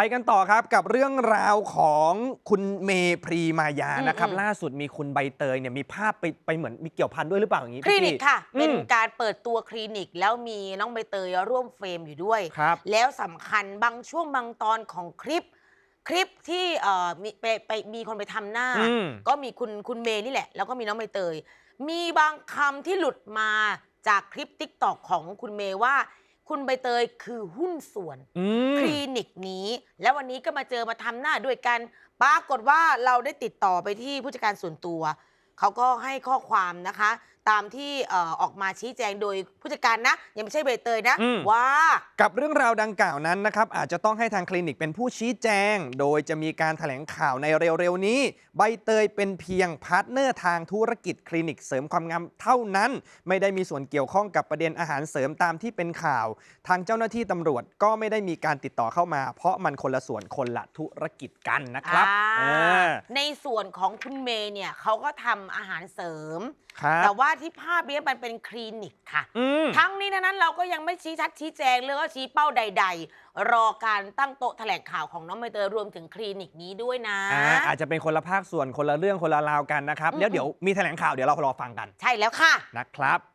ไปกันต่อครับกับเรื่องราวของคุณเมพรีมายาอืมนะครับอืมล่าสุดมีคุณใบเตยเนี่ยมีภาพไปไปเหมือนมีเกี่ยวพันด้วยหรือเปล่าอย่างนี้คลินิกพี่ ค่ะอืมเป็นการเปิดตัวคลินิก แล้วมีน้องใบเตยร่วมเฟรมอยู่ด้วย ครับแล้วสำคัญบางช่วงบางตอนของคลิป คลิปที่เอ่อมีไปไปมีคนไปทำหน้า อืม ก็มีคุณคุณเมย์นี่แหละ แล้วก็มีน้องใบเตย มีบางคำที่หลุดมาจากคลิปติ๊กตอกของคุณเมย์ว่า คุณใบเตยคือหุ้นส่วน อืม คลินิกนี้ แล้ววันนี้ก็มาเจอมาทำหน้าด้วยกัน ปรากฏว่าเราได้ติดต่อไปที่ผู้จัดการส่วนตัว เขาก็ให้ข้อความนะคะ ตามที่เอ่อออกมาชี้แจงโดยผู้จัดการนะ ยังไม่ใช่ใบเตยนะ อืม ว่า กับเรื่องราวดังกล่าวนั้นนะครับอาจจะต้องให้ทางคลินิกเป็นผู้ชี้แจง โดยจะมีการแถลงข่าวในเร็วๆนี้ ใบเตยเป็นเพียงพาร์ทเนอร์ทางธุรกิจคลินิกเสริมความงามเท่านั้น ไม่ได้มีส่วนเกี่ยวข้องกับประเด็นอาหารเสริมตามที่เป็นข่าว ทางเจ้าหน้าที่ตำรวจก็ไม่ได้มีการติดต่อเข้ามา เพราะมันคนละส่วนคนละธุรกิจกันนะครับอ่า เออ ในส่วนของคุณเมย์เนี่ยเขาก็ทำอาหารเสริม ครับแต่ว่าที่ภาพเนี้ยมันเป็นคลินิกค่ะ อืม ทั้งนี้ทั้งนั้นเราก็ยังไม่ชี้ชัดชี้แจงหรือว่าชี้เป้าใด ๆ รอการตั้งโต๊ะแถลงข่าวของน้องใบเตยรวมถึงคลินิกนี้ด้วยนะ อ่าอาจจะเป็นคนละภาคส่วนคนละเรื่องคนละราวกันนะครับ อืม แล้วเดี๋ยวมีแถลงข่าวเดี๋ยวเรารอฟังกันใช่แล้วค่ะ นะครับ